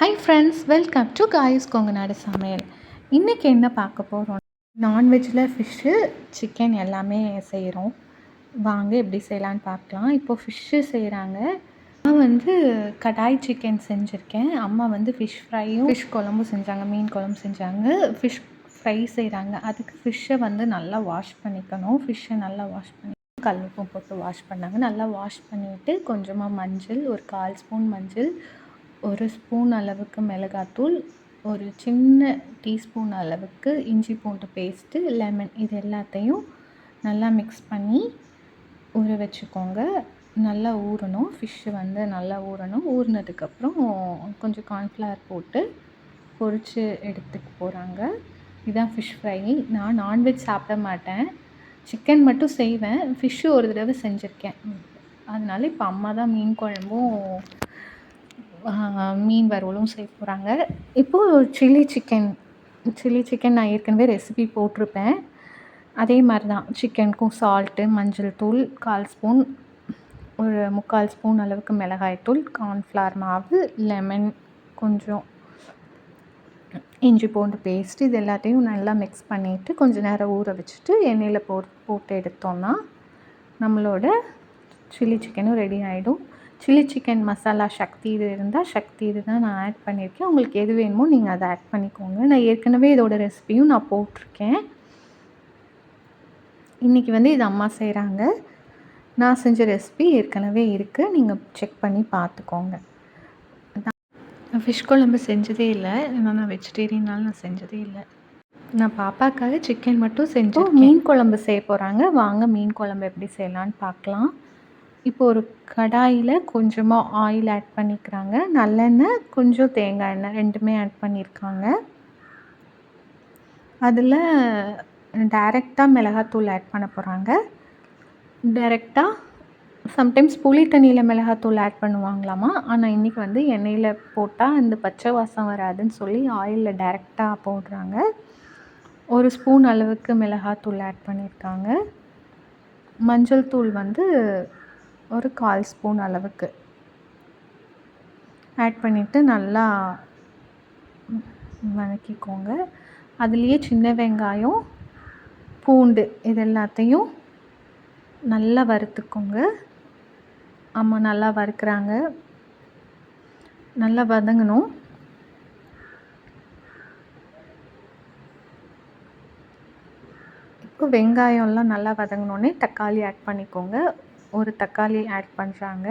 Hi friends welcome to guys Kongunadu சமையல் இன்றைக்கி என்ன பார்க்க போகிறோம் நான்வெஜ்ஜில் ஃபிஷ்ஷு சிக்கன் எல்லாமே செய்கிறோம் வாங்க எப்படி செய்யலான்னு பார்க்கலாம். இப்போது ஃபிஷ்ஷு செய்கிறாங்க நான் வந்து கடாய் சிக்கன் செஞ்சுருக்கேன். அம்மா வந்து ஃபிஷ் ஃப்ரையும் ஃபிஷ் குழம்பும் செஞ்சாங்க மீன் குழம்பு செஞ்சாங்க. ஃபிஷ் ஃப்ரை செய்கிறாங்க அதுக்கு ஃபிஷ்ஷை வந்து நல்லா வாஷ் பண்ணிக்கணும். ஃபிஷ்ஷை நல்லா வாஷ் பண்ணி கல்லுப்பும் போட்டு வாஷ் பண்ணாங்க. நல்லா வாஷ் பண்ணிவிட்டு கொஞ்சமாக மஞ்சள் ஒரு கால் ஸ்பூன் மஞ்சள் ஒரு ஸ்பூன் அளவுக்கு மிளகாத்தூள் ஒரு சின்ன டீஸ்பூன் அளவுக்கு இஞ்சி பூண்டு பேஸ்ட்டு லெமன் இது எல்லாத்தையும் நல்லா மிக்ஸ் பண்ணி ஊற வச்சுக்கோங்க. நல்லா ஊறணும். ஃபிஷ்ஷு வந்து நல்லா ஊறணும். ஊறினதுக்கப்புறம் கொஞ்சம் கார்ன்ஃப்ளவர் போட்டு பொரித்து எடுத்துக்க போகிறாங்க இதுதான் ஃபிஷ் ஃப்ரை நான் நான்வெஜ் சாப்பிட மாட்டேன். சிக்கன் மட்டும் செய்வேன். ஃபிஷ்ஷு ஒரு தடவை செஞ்சுருக்கேன். அதனால இப்போ அம்மா தான் மீன் குழம்பும் மீன் வறுவலும் செய்ய போகிறாங்க இப்போது சில்லி சிக்கன் சில்லி சிக்கன் நான் ஏற்கனவே ரெசிபி போட்டிருப்பேன். அதே மாதிரி தான் சிக்கனுக்கும் சால்ட்டு மஞ்சள் தூள் கால் ஸ்பூன் ஒரு முக்கால் ஸ்பூன் அளவுக்கு மிளகாய்த்தூள் கார்ன்ஃப்ளவர் மாவு லெமன் கொஞ்சம் இஞ்சி பூண்டு பேஸ்ட் இது எல்லாத்தையும் நல்லா மிக்ஸ் பண்ணிவிட்டு கொஞ்சம் நேரம் ஊற வச்சுட்டு எண்ணெயில் போ போட்டு எடுத்தோன்னா நம்மளோட சில்லி சிக்கனும் ரெடி ஆகிடும் சில்லி சிக்கன் மசாலா சக்தி இது இருந்தால் சக்தி இது தான் நான் ஆட் பண்ணியிருக்கேன். உங்களுக்கு எது வேணுமோ நீங்கள் அதை ஆட் பண்ணிக்கோங்க. நான் ஏற்கனவே இதோட ரெசிபியும் நான் போட்டிருக்கேன். இன்றைக்கி வந்து இது அம்மா செய்கிறாங்க நான் செஞ்ச ரெசிபி ஏற்கனவே இருக்குது நீங்கள் செக் பண்ணி பார்த்துக்கோங்க. நான் ஃபிஷ் குழம்பு செஞ்சதே இல்லை. ஏன்னா நான் வெஜிடேரியனால் நான் செஞ்சதே இல்லை. நான் பாப்பாக்காக சிக்கன் மட்டும் செஞ்சு மீன் குழம்பு செய்ய போகிறாங்க வாங்க மீன் குழம்பு எப்படி செய்யலான்னு பார்க்கலாம். இப்போ ஒரு கடாயில் கொஞ்சமாக ஆயில் ஆட் பண்ணிக்கிறாங்க. நல்லெண்ணெய் கொஞ்சம் தேங்காய் எண்ணெய் ரெண்டுமே ஆட் பண்ணியிருக்காங்க அதில் டைரெக்டாக மிளகாத்தூள் ஆட் பண்ண போகிறாங்க டைரெக்டாக சம்டைம்ஸ் புளி தண்ணியில் மிளகாத்தூள் ஆட் பண்ணுவாங்களாமா? ஆனால் இன்றைக்கி வந்து எண்ணெயில் போட்டால் இந்த பச்சை வாசம் வராதுன்னு சொல்லி ஆயிலில் டைரெக்டாக போடுறாங்க. ஒரு ஸ்பூன் அளவுக்கு மிளகாத்தூள் ஆட் பண்ணியிருக்காங்க மஞ்சள் தூள் வந்து ஒரு கால் ஸ்பூன் அளவுக்கு. ஆட் பண்ணிவிட்டு நல்லா வதக்கிக்கோங்க. அதுலேயே சின்ன வெங்காயம் பூண்டு இது எல்லாத்தையும் நல்லா வறுத்துக்கோங்க. ஆமாம் நல்லா வறுக்கிறாங்க. நல்லா வதங்கணும். இப்போ வெங்காயம்லாம் நல்லா வதங்கினோடனே தக்காளி ஆட் பண்ணிக்கோங்க. ஒரு தக்காளி ஆட் பண்ணுறாங்க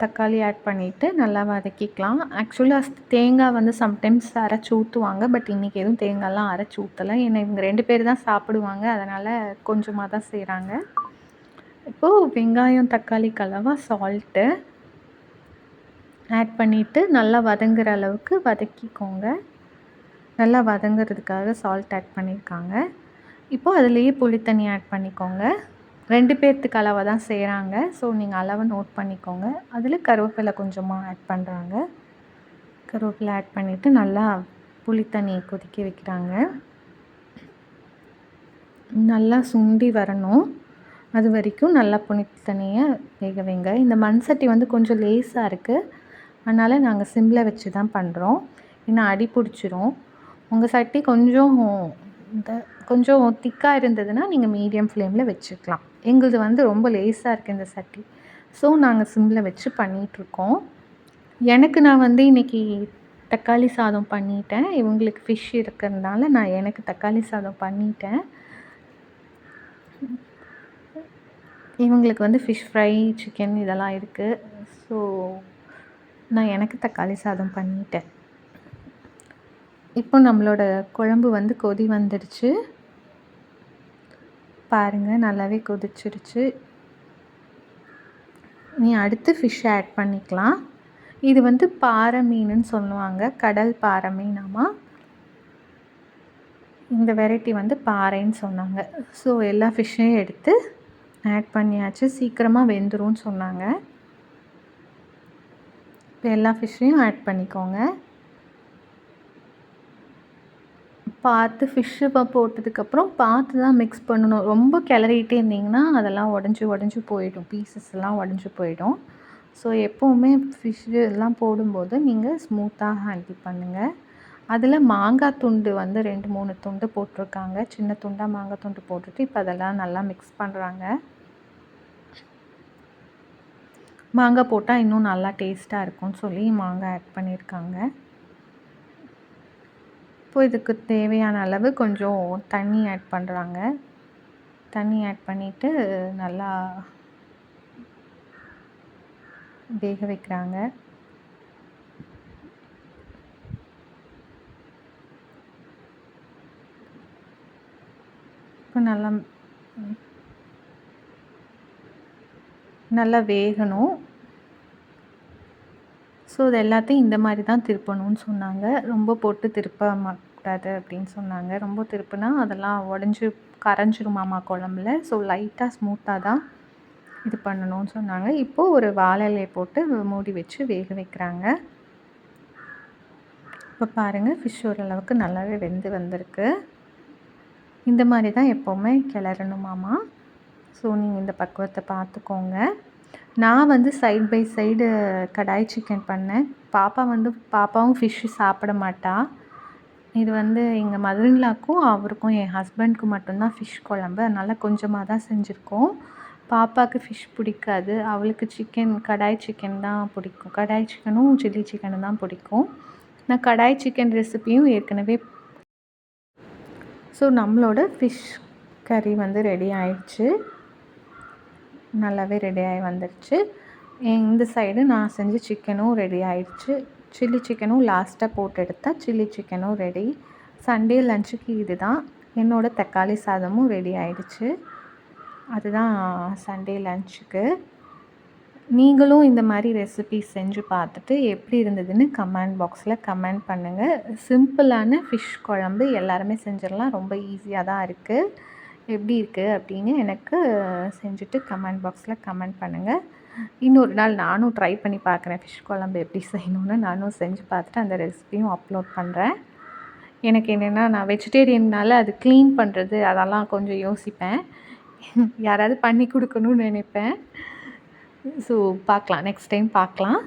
தக்காளி ஆட் பண்ணிவிட்டு நல்லா வதக்கிக்கலாம். ஆக்சுவலாக தேங்காய் வந்து சம்டைம்ஸ் அரைச்சி ஊற்றுவாங்க பட் இன்றைக்கி எதுவும் தேங்காய்லாம் அரைச்சி ஊற்றலை ஏன்னா இவங்க ரெண்டு பேர் தான் சாப்பிடுவாங்க. அதனால் கொஞ்சமாக தான் செய்கிறாங்க இப்போது வெங்காயம் தக்காளி கலவா சால்ட்டு ஆட் பண்ணிவிட்டு நல்லா வதங்குற அளவுக்கு வதக்கிக்கோங்க. நல்லா வதங்குறதுக்காக சால்ட் ஆட் பண்ணியிருக்காங்க இப்போது அதுலேயே புளித்தண்ணி ஆட் பண்ணிக்கோங்க. ரெண்டு பேர்த்துக்கு அளவாக தான் செய்கிறாங்க ஸோ நீங்கள் அளவை நோட் பண்ணிக்கோங்க. அதில் கருவேப்பிலை கொஞ்சமாக ஆட் பண்ணுறாங்க கருவேப்பிலை ஆட் பண்ணிவிட்டு நல்லா புளி தண்ணியை கொதிக்க வைக்கிறாங்க. நல்லா சுண்டி வரணும். அது வரைக்கும் நல்லா புளி தண்ணியை வேக வைங்க. இந்த மண் சட்டி வந்து கொஞ்சம் லேஸாக இருக்குது அதனால் நாங்கள் சிம்மில் வச்சு தான் பண்ணுறோம் ஏன்னா அடி பிடிச்சிரும். உங்கள் சட்டி கொஞ்சம் இந்த கொஞ்சம் திக்காக இருந்ததுன்னா நீங்கள் மீடியம் ஃப்ளேமில் வச்சுக்கலாம். எங்களுது வந்து ரொம்ப லேஸாக இருக்குது இந்த சட்டி. ஸோ நாங்கள் சிம்மில் வச்சு பண்ணிகிட்ருக்கோம் எனக்கு நான் வந்து இன்றைக்கி தக்காளி சாதம் பண்ணிட்டேன். இவங்களுக்கு ஃபிஷ் இருக்கிறதுனால நான் எனக்கு தக்காளி சாதம் பண்ணிட்டேன். இவங்களுக்கு வந்து ஃபிஷ் ஃப்ரை சிக்கன் இதெல்லாம் இருக்குது ஸோ நான் எனக்கு தக்காளி சாதம் பண்ணிட்டேன். இப்போ நம்மளோட குழம்பு வந்து கொதி வந்துடுச்சு. பாருங்கள் நல்லாவே கொதிச்சிருச்சு. நீ அடுத்து ஃபிஷ் ஆட் பண்ணிக்கலாம். இது வந்து பாறை மீனுன்னு சொல்லுவாங்க கடல் பாறை மீனாமா? இந்த வெரைட்டி வந்து பாறைன்னு சொன்னாங்க. ஸோ எல்லா ஃபிஷ்ஷையும் எடுத்து ஆட் பண்ணியாச்சு. சீக்கிரமாக வெந்துரும்னு சொன்னாங்க. இப்போ எல்லா ஃபிஷ்ஷையும் ஆட் பண்ணிக்கோங்க. பார்த்து ஃபிஷ்ஷு போட்டதுக்கப்புறம் பார்த்து தான் மிக்ஸ் பண்ணணும். ரொம்ப கிளறிட்டே இருந்திங்கன்னா அதெல்லாம் உடஞ்சி உடஞ்சி போயிடும். பீசஸ் எல்லாம் உடஞ்சி போயிடும். ஸோ எப்போவுமே ஃபிஷ்ஷு எல்லாம் போடும்போது நீங்கள் ஸ்மூத்தாக ஹேண்டில் பண்ணுங்கள் அதில் மாங்காய் துண்டு வந்து ரெண்டு மூணு துண்டு போட்டிருக்காங்க. சின்ன துண்டாக மாங்காய் துண்டு போட்டுட்டு இப்போ அதெல்லாம் நல்லா மிக்ஸ் பண்ணுறாங்க மாங்காய் போட்டால் இன்னும் நல்லா டேஸ்ட்டாக இருக்கும்னு சொல்லி மாங்காய் ஆட் பண்ணியிருக்காங்க. இப்போ இதுக்கு தேவையான அளவு கொஞ்சம் தண்ணி ஆட் பண்ணுறாங்க தண்ணி ஆட் பண்ணிவிட்டு நல்லா வேக வைக்கிறாங்க. இப்போ நல்லா நல்லா வேகணும். ஸோ இது எல்லாத்தையும் இந்த மாதிரி தான் திருப்பணும்னு சொன்னாங்க. ரொம்ப போட்டு திருப்ப மாட்டாது அப்படின்னு சொன்னாங்க. ரொம்ப திருப்புனா அதெல்லாம் உடஞ்சி கரைஞ்சிருமாமா குழம்புல? ஸோ லைட்டாக ஸ்மூத்தாக தான் இது பண்ணணும்னு சொன்னாங்க. இப்போது ஒரு வாழை இலையை போட்டு மூடி வச்சு வேக வைக்கிறாங்க. இப்போ பாருங்கள் ஃபிஷ் ஓரளவுக்கு நல்லாவே வெந்து வந்திருக்கு. இந்த மாதிரி தான் எப்போவுமே கிளறணுமாமா ஸோ நீங்கள் இந்த பக்குவத்தை பார்த்துக்கோங்க. நான் வந்து side by side kadai chicken பண்ணேன். பாப்பா வந்து பாப்பாவும் ஃபிஷ்ஷு சாப்பிட மாட்டா. இது வந்து எங்கள் மதுரின்லாக்கும் அவருக்கும் என் ஹஸ்பண்ட்க்கு மட்டும்தான் ஃபிஷ் குழம்பு. அதனால் கொஞ்சமாக தான் செஞ்சுருக்கோம். பாப்பாவுக்கு ஃபிஷ் பிடிக்காது. அவளுக்கு சிக்கன் கடாய் சிக்கன் தான் பிடிக்கும். கடாய் சிக்கனும் சில்லி சிக்கனும் தான் பிடிக்கும். நான் கடாய் சிக்கன் ரெசிப்பியும் ஏற்கனவே ஸோ நம்மளோட ஃபிஷ் கறி வந்து ரெடி ஆயிடுச்சு. நல்லாவே ரெடி ஆகி வந்துடுச்சு இந்த சைடு நான் செஞ்ச சிக்கனும் ரெடி ஆயிடுச்சு. சில்லி சிக்கனும் லாஸ்ட்டாக போட்டு எடுத்தால் சில்லி சிக்கனும் ரெடி சண்டே லஞ்சுக்கு இது தான் என்னோடய தக்காளி சாதமும் ரெடி ஆயிடுச்சு. அதுதான் சண்டே லஞ்சுக்கு நீங்களும் இந்த மாதிரி ரெசிபி செஞ்சு பார்த்துட்டு எப்படி இருந்ததுன்னு கமெண்ட் பாக்ஸில் கமெண்ட் பண்ணுங்கள் சிம்பிளான ஃபிஷ் குழம்பு எல்லாருமே செஞ்சிடலாம். ரொம்ப ஈஸியாக தான் இருக்குது எப்படி இருக்குது அப்படின்னு எனக்கு செஞ்சுட்டு கமெண்ட் பாக்ஸில் கமெண்ட் பண்ணுங்கள் இன்னொரு நாள் நானும் ட்ரை பண்ணி பார்க்குறேன். ஃபிஷ் குழம்பு எப்படி செய்யணும்னு நானும் செஞ்சு பார்த்துட்டு அந்த ரெசிபியும் அப்லோட் பண்ணுறேன் எனக்கு என்னென்னா நான் வெஜிடேரியன்னால அது க்ளீன் பண்ணுறது அதெல்லாம் கொஞ்சம் யோசிப்பேன். யாராவது பண்ணி கொடுக்கணும்னு நினைப்பேன். ஸோ பார்க்கலாம். நெக்ஸ்ட் டைம் பார்க்கலாம்.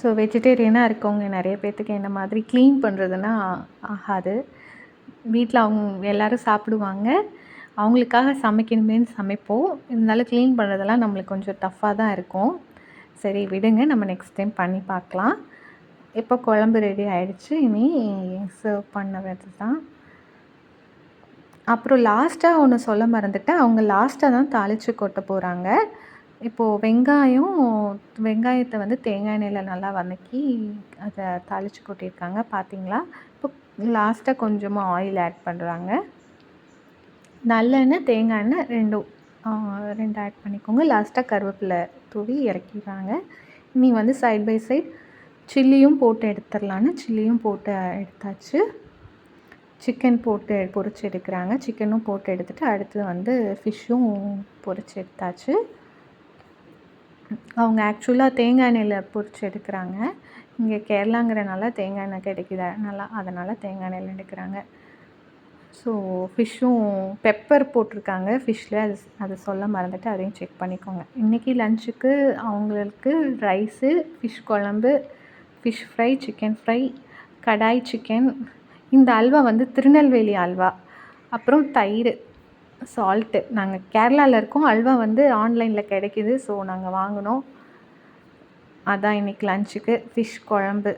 ஸோ வெஜிடேரியனாக இருக்கவங்க நிறைய பேர்த்துக்கு என்ன மாதிரி க்ளீன் பண்ணுறதுனா ஆகாது. வீட்டில் அவங்க எல்லோரும் சாப்பிடுவாங்க. அவங்களுக்காக சமைக்கணுமேனு சமைப்போம். இருந்தாலும் க்ளீன் பண்ணுறதெல்லாம் நம்மளுக்கு கொஞ்சம் டஃப்பாக தான் இருக்கும். சரி விடுங்க. நம்ம நெக்ஸ்ட் டைம் பண்ணி பார்க்கலாம். இப்போ குழம்பு ரெடி ஆகிடுச்சு இனி சர்வ் பண்ண தான் அப்புறம் லாஸ்ட்டாக ஒன்று சொல்ல மறந்துட்டேன். அவங்க லாஸ்ட்டாக தான் தாளித்து கொட்ட போகிறாங்க இப்போது வெங்காயம் வெங்காயத்தை வந்து தேங்காய் எண்ணெயில் நல்லா வதக்கி அதை தாளித்து கொட்டியிருக்காங்க. பார்த்தீங்களா இப்போ லாஸ்ட்டாக கொஞ்சமாக ஆயில் ஆட் பண்ணுறாங்க நல்லெண்ணெய் தேங்காய் எண்ணெய் ரெண்டும் ரெண்டு ஆட் பண்ணிக்கோங்க. லாஸ்ட்டாக கருவேப்பிலை தூவி இறக்கிடுறாங்க. இனி வந்து சைட் பை சைட் சில்லியும் போட்டு எடுத்துடலான்னு சில்லியும் போட்டு எடுத்தாச்சு. சிக்கன் போட்டு பொரிச்சு எடுக்கிறாங்க. சிக்கனும் போட்டு எடுத்துகிட்டு அடுத்து வந்து ஃபிஷ்ஷும் பொரிச்சு எடுத்தாச்சு. அவங்க ஆக்சுவலாக தேங்காய் எண்ணெயில் பொரித்து எடுக்கிறாங்க. இங்கே கேரளாங்கிறனால தேங்காய் எண்ணெய் கிடைக்கிது? நல்லா அதனால் தேங்காய் எண்ணெயில் எடுக்கிறாங்க. ஸோ ஃபிஷ்ஷும் பெப்பர் போட்டிருக்காங்க. ஃபிஷ்ஷில் அது அதை சொல்ல மறந்துட்டு அதையும் செக் பண்ணிக்கோங்க. இன்றைக்கி லஞ்சுக்கு அவங்களுக்கு ரைஸு ஃபிஷ் குழம்பு fish fry chicken fry kadai chicken இந்த அல்வா வந்து திருநெல்வேலி அல்வா. அப்புறம் தயிர். சால்ட்டு நாங்கள் கேரளாவில் இருக்கோம். அல்வா வந்து ஆன்லைனில் கிடைக்கிது. ஸோ நாங்கள் வாங்கினோம். அதான் இன்றைக்கி லஞ்சுக்கு ஃபிஷ் குழம்பு.